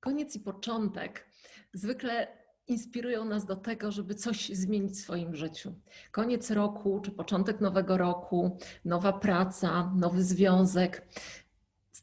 Koniec i początek zwykle inspirują nas do tego, żeby coś zmienić w swoim życiu. Koniec roku czy początek nowego roku, nowa praca, nowy związek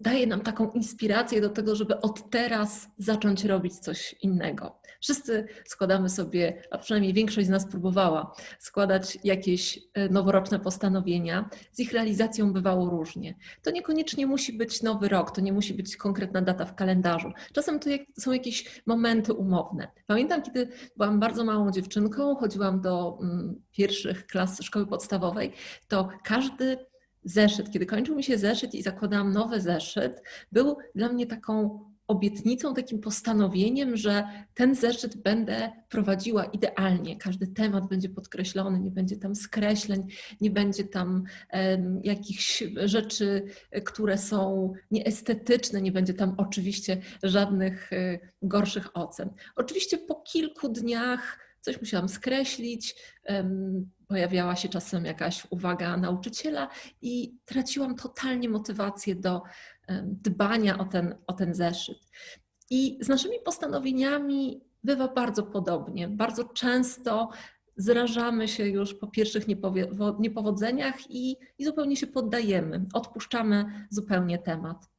daje nam taką inspirację do tego, żeby od teraz zacząć robić coś innego. Wszyscy składamy sobie, a przynajmniej większość z nas próbowała składać jakieś e, noworoczne postanowienia. Z ich realizacją bywało różnie. To niekoniecznie musi być nowy rok, to nie musi być konkretna data w kalendarzu. Czasem to są jakieś momenty umowne. Pamiętam, kiedy byłam bardzo małą dziewczynką, chodziłam do mm, pierwszych klas szkoły podstawowej, to każdy zeszyt, kiedy kończył mi się zeszyt i zakładałam nowy zeszyt, był dla mnie taką obietnicą, takim postanowieniem, że ten zeszyt będę prowadziła idealnie. Każdy temat będzie podkreślony, nie będzie tam skreśleń, nie będzie tam um, jakichś rzeczy, które są nieestetyczne, nie będzie tam oczywiście żadnych y, gorszych ocen. Oczywiście po kilku dniach coś musiałam skreślić, um, pojawiała się czasem jakaś uwaga nauczyciela i traciłam totalnie motywację do dbania o ten, o ten zeszyt. I z naszymi postanowieniami bywa bardzo podobnie. Bardzo często zrażamy się już po pierwszych niepowodzeniach i, i zupełnie się poddajemy, odpuszczamy zupełnie temat.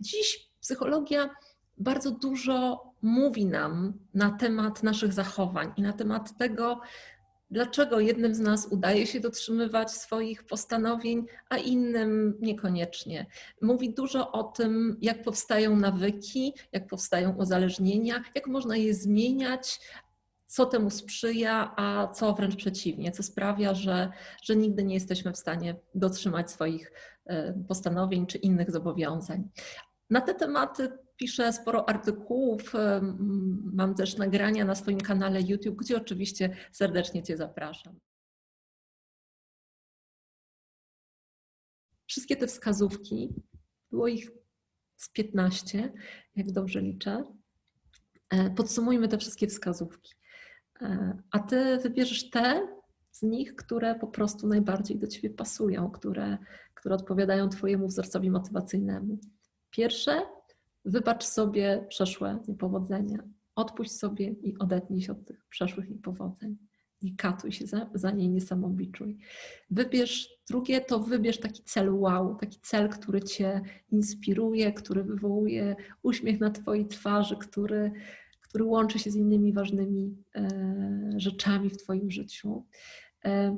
Dziś psychologia bardzo dużo mówi nam na temat naszych zachowań i na temat tego, dlaczego jednym z nas udaje się dotrzymywać swoich postanowień, a innym niekoniecznie. Mówi dużo o tym, jak powstają nawyki, jak powstają uzależnienia, jak można je zmieniać, co temu sprzyja, a co wręcz przeciwnie, co sprawia, że, że nigdy nie jesteśmy w stanie dotrzymać swoich e, postanowień czy innych zobowiązań. Na te tematy piszę sporo artykułów, mam też nagrania na swoim kanale YouTube, gdzie oczywiście serdecznie Cię zapraszam. Wszystkie te wskazówki, było ich z 15, jak dobrze liczę. E, podsumujmy te wszystkie wskazówki. E, a Ty wybierzesz te z nich, które po prostu najbardziej do Ciebie pasują, które, które odpowiadają Twojemu wzorcowi motywacyjnemu. Pierwsze Wybacz sobie przeszłe niepowodzenia. Odpuść sobie i odetnij się od tych przeszłych niepowodzeń. Nie katuj się za, za niej, nie samobiczuj. Wybierz drugie, to wybierz taki cel wow, taki cel, który Cię inspiruje, który wywołuje uśmiech na Twojej twarzy, który, który łączy się z innymi ważnymi e, rzeczami w Twoim życiu. E,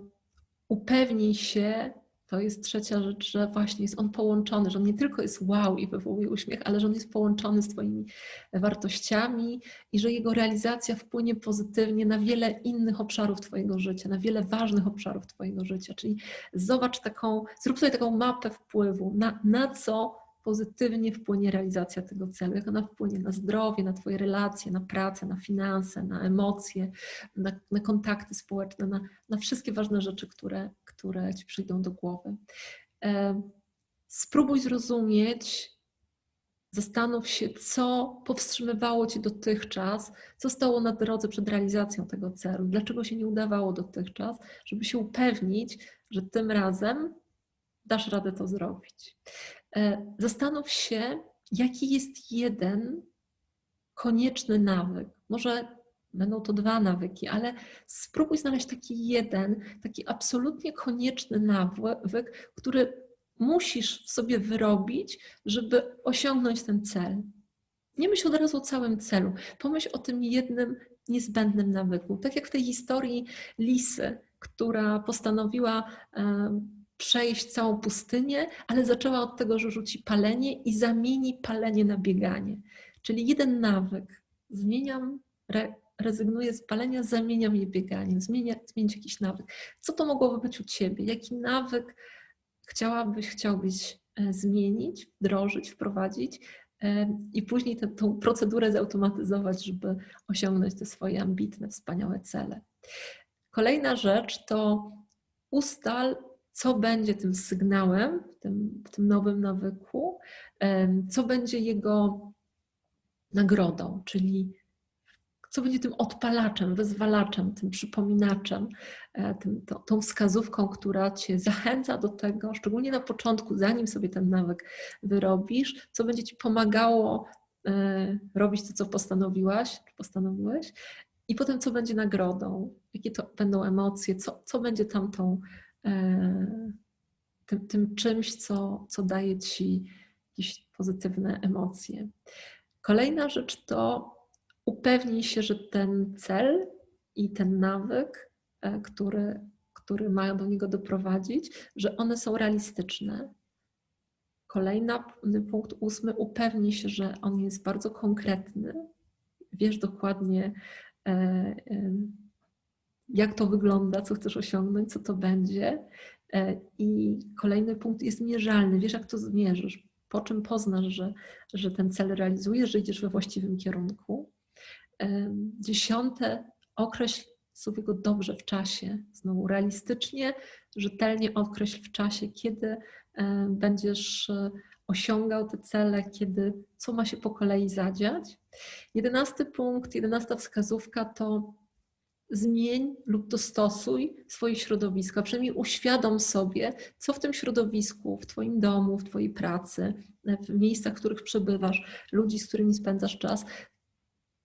upewnij się, to jest trzecia rzecz, że właśnie jest on połączony, że on nie tylko jest wow i wywołuje uśmiech, ale że on jest połączony z Twoimi wartościami i że jego realizacja wpłynie pozytywnie na wiele innych obszarów Twojego życia, na wiele ważnych obszarów Twojego życia. Czyli zobacz taką, zrób sobie taką mapę wpływu, na, na co pozytywnie wpłynie realizacja tego celu, jak ona wpłynie na zdrowie, na Twoje relacje, na pracę, na finanse, na emocje, na, na kontakty społeczne, na, na wszystkie ważne rzeczy, które, które Ci przyjdą do głowy. E, spróbuj zrozumieć, zastanów się, co powstrzymywało Cię dotychczas, co stało na drodze przed realizacją tego celu, dlaczego się nie udawało dotychczas, żeby się upewnić, że tym razem dasz radę to zrobić. E, zastanów się, jaki jest jeden konieczny nawyk. Może będą to dwa nawyki, ale spróbuj znaleźć taki jeden, taki absolutnie konieczny nawyk, który musisz w sobie wyrobić, żeby osiągnąć ten cel. Nie myśl od razu o całym celu. Pomyśl o tym jednym niezbędnym nawyku. Tak jak w tej historii Lisy, która postanowiła przejść całą pustynię, ale zaczęła od tego, że rzuci palenie i zamieni palenie na bieganie. Czyli jeden nawyk. Zmieniam, re, rezygnuję z palenia, zamieniam je bieganiem, zmienia, zmienić jakiś nawyk. Co to mogłoby być u Ciebie? Jaki nawyk chciałabyś, chciałbyś e, zmienić, wdrożyć, wprowadzić e, i później tę, tą procedurę zautomatyzować, żeby osiągnąć te swoje ambitne, wspaniałe cele. Kolejna rzecz to ustal co będzie tym sygnałem w tym, w tym nowym nawyku, co będzie jego nagrodą, czyli co będzie tym odpalaczem, wyzwalaczem, tym przypominaczem, e, tym, to, tą wskazówką, która cię zachęca do tego, szczególnie na początku, zanim sobie ten nawyk wyrobisz, co będzie ci pomagało e, robić to, co postanowiłaś, postanowiłeś, i potem co będzie nagrodą, jakie to będą emocje, co, co będzie tamtą tym, tym czymś, co, co daje ci jakieś pozytywne emocje. Kolejna rzecz to upewnij się, że ten cel i ten nawyk, e, który, który mają do niego doprowadzić, że one są realistyczne. Kolejny punkt ósmy, upewnij się, że on jest bardzo konkretny. Wiesz dokładnie, e, jak to wygląda, co chcesz osiągnąć, co to będzie. E, I kolejny punkt jest mierzalny. Wiesz, jak to zmierzysz, po czym poznasz, że, że ten cel realizujesz, że idziesz we właściwym kierunku. Dziesiąte, określ sobie go dobrze w czasie. Znowu realistycznie, rzetelnie określ w czasie, kiedy będziesz e, osiągał te cele, kiedy, co ma się po kolei zadziać. Jedenasty punkt, jedenasta wskazówka to zmień lub dostosuj swoje środowisko, przynajmniej uświadom sobie, co w tym środowisku, w Twoim domu, w Twojej pracy, w miejscach, w których przebywasz, ludzi, z którymi spędzasz czas,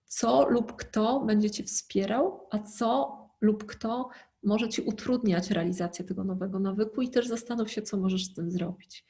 co lub kto będzie Cię wspierał, a co lub kto może Ci utrudniać realizację tego nowego nawyku i też zastanów się, co możesz z tym zrobić.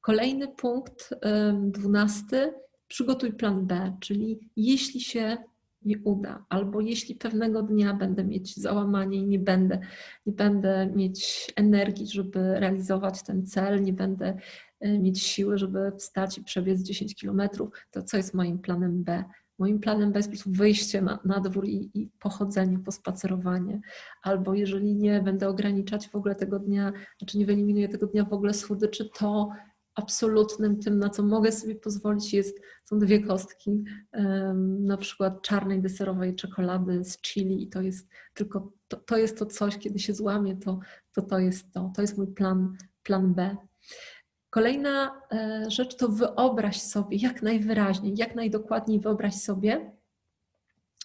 Kolejny punkt, dwunasty, przygotuj plan B, czyli jeśli się nie uda, albo jeśli pewnego dnia będę mieć załamanie i nie będę, nie będę mieć energii, żeby realizować ten cel, nie będę e, mieć siły, żeby wstać i przebiec 10 kilometrów, to co jest moim planem B? Moim planem B jest po prostu wyjście na, na dwór i, i pochodzenie, pospacerowanie. Albo jeżeli nie będę ograniczać w ogóle tego dnia, znaczy nie wyeliminuję tego dnia w ogóle słodyczy, to absolutnym tym, na co mogę sobie pozwolić, jest, są dwie kostki, na przykład czarnej deserowej czekolady z chili i to jest tylko, to, to jest to coś, kiedy się złamie, to, to to jest to, to jest mój plan, plan B. Kolejna e, rzecz to wyobraź sobie jak najwyraźniej, jak najdokładniej wyobraź sobie,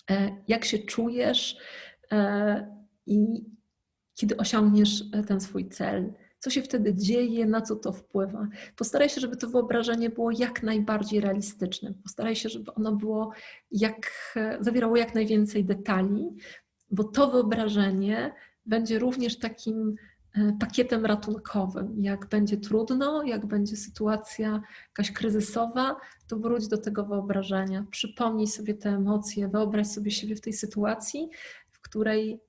e, jak się czujesz e, i kiedy osiągniesz ten swój cel co się wtedy dzieje, na co to wpływa. Postaraj się, żeby to wyobrażenie było jak najbardziej realistyczne. Postaraj się, żeby ono było jak, zawierało jak najwięcej detali, bo to wyobrażenie będzie również takim e, pakietem ratunkowym. Jak będzie trudno, jak będzie sytuacja jakaś kryzysowa, to wróć do tego wyobrażenia. Przypomnij sobie te emocje, wyobraź sobie siebie w tej sytuacji, w której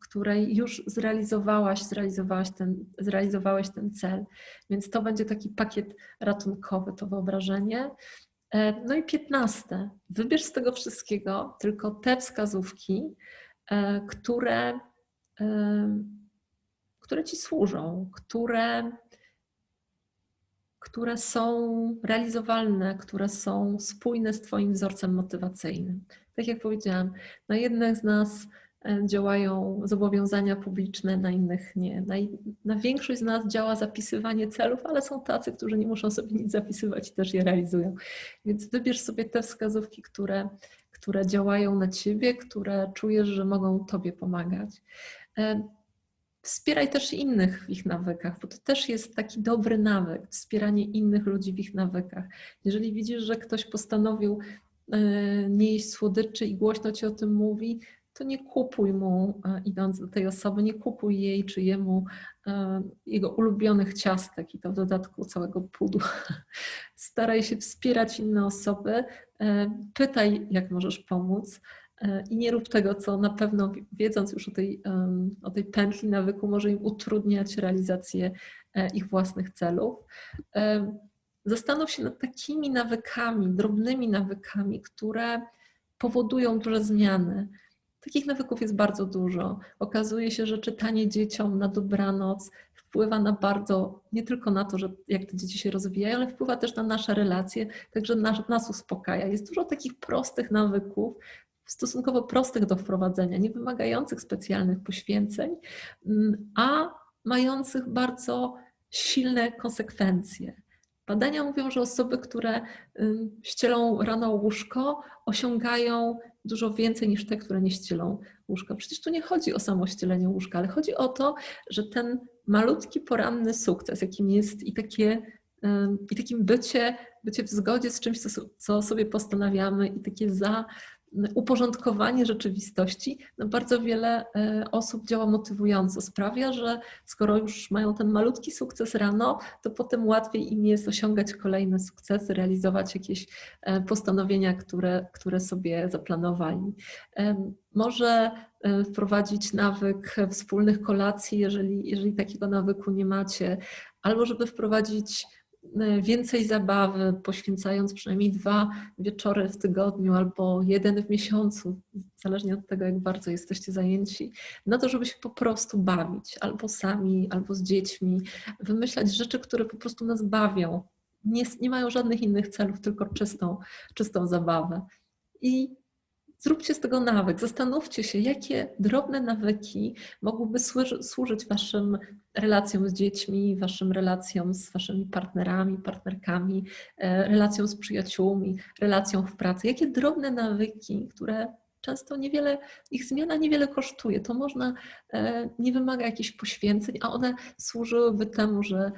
której już zrealizowałaś, zrealizowałaś ten, zrealizowałeś ten cel. Więc to będzie taki pakiet ratunkowy, to wyobrażenie. E, no i piętnaste. Wybierz z tego wszystkiego tylko te wskazówki, e, które, e, które ci służą, które, które są realizowalne, które są spójne z Twoim wzorcem motywacyjnym. Tak jak powiedziałam, na jednych z nas E, działają zobowiązania publiczne, na innych nie. Na, na, większość z nas działa zapisywanie celów, ale są tacy, którzy nie muszą sobie nic zapisywać i też je realizują. Więc wybierz sobie te wskazówki, które, które działają na ciebie, które czujesz, że mogą tobie pomagać. E, wspieraj też innych w ich nawykach, bo to też jest taki dobry nawyk, wspieranie innych ludzi w ich nawykach. Jeżeli widzisz, że ktoś postanowił e, nie jeść słodyczy i głośno ci o tym mówi, to nie kupuj mu, e, idąc do tej osoby, nie kupuj jej czy jemu e, jego ulubionych ciastek i to w dodatku całego pudła. Staraj się wspierać inne osoby, e, pytaj, jak możesz pomóc. I nie rób tego, co na pewno, wiedząc już o tej, o tej pętli nawyku, może im utrudniać realizację ich własnych celów. Zastanów się nad takimi nawykami, drobnymi nawykami, które powodują duże zmiany. Takich nawyków jest bardzo dużo. Okazuje się, że czytanie dzieciom na dobranoc wpływa na bardzo, nie tylko na to, że jak te dzieci się rozwijają, ale wpływa też na nasze relacje, także nas, nas uspokaja. Jest dużo takich prostych nawyków, stosunkowo prostych do wprowadzenia, nie wymagających specjalnych poświęceń, mm, a mających bardzo silne konsekwencje. Badania mówią, że osoby, które ścielą rano łóżko, osiągają dużo więcej niż te, które nie ścielą łóżka. Przecież tu nie chodzi o samo ścielenie łóżka, ale chodzi o to, że ten malutki poranny sukces, jakim jest i takie I takim bycie, bycie w zgodzie z czymś, co, co sobie postanawiamy i takie za uporządkowanie rzeczywistości no bardzo wiele e, osób działa motywująco. Sprawia, że skoro już mają ten malutki sukces rano, to potem łatwiej im jest osiągać kolejne sukcesy, realizować jakieś e, postanowienia, które, które sobie zaplanowali. Może e, wprowadzić nawyk wspólnych kolacji, jeżeli, jeżeli takiego nawyku nie macie, albo żeby wprowadzić więcej zabawy, poświęcając przynajmniej dwa wieczory w tygodniu albo jeden w miesiącu, zależnie od tego, jak bardzo jesteście zajęci, na to, żeby się po prostu bawić, albo sami, albo z dziećmi, wymyślać rzeczy, które po prostu nas bawią. Nie, nie mają żadnych innych celów, tylko czystą, czystą zabawę. I Zróbcie z tego nawyk. Zastanówcie się, jakie drobne nawyki mogłyby służyć Waszym relacjom z dziećmi, Waszym relacjom z Waszymi partnerami, partnerkami, e, relacjom z przyjaciółmi, relacjom w pracy. Jakie drobne nawyki, które często niewiele, ich zmiana niewiele kosztuje. To można, e, nie wymaga jakichś poświęceń, a one służyłyby temu, że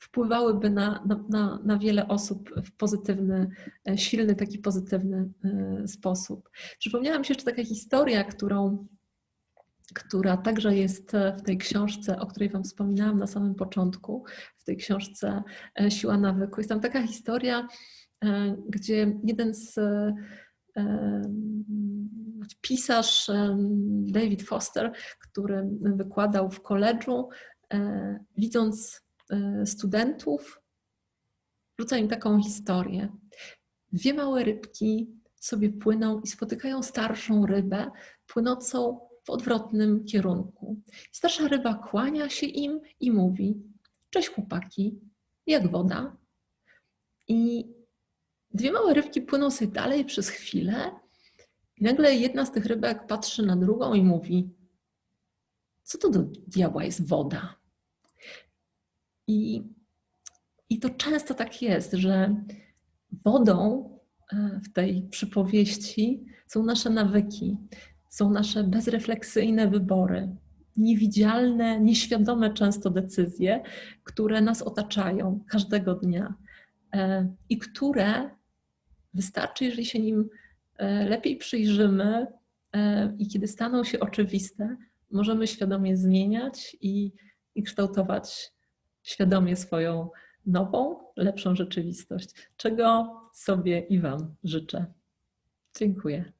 wpływałyby na, na, na wiele osób w pozytywny, e, silny, taki pozytywny e, sposób. Przypomniała mi się jeszcze taka historia, którą, która także jest w tej książce, o której Wam wspominałam na samym początku, w tej książce e, Siła nawyku. Jest tam taka historia, gdzie jeden z pisarz David Foster, który wykładał w koledżu, widząc studentów, rzuca im taką historię. Dwie małe rybki sobie płyną i spotykają starszą rybę płynącą w odwrotnym kierunku. Starsza ryba kłania się im i mówi: Cześć chłopaki, jak woda? I dwie małe rybki płyną sobie dalej przez chwilę. I nagle jedna z tych rybek patrzy na drugą i mówi: Co to do diabła jest woda? I, I to często tak jest, że wodą e, w tej przypowieści są nasze nawyki, są nasze bezrefleksyjne wybory, niewidzialne, nieświadome często decyzje, które nas otaczają każdego dnia e, i które wystarczy, jeżeli się nim e, lepiej przyjrzymy i kiedy staną się oczywiste, możemy świadomie zmieniać i, i kształtować świadomie swoją nową, lepszą rzeczywistość, czego sobie i Wam życzę. Dziękuję.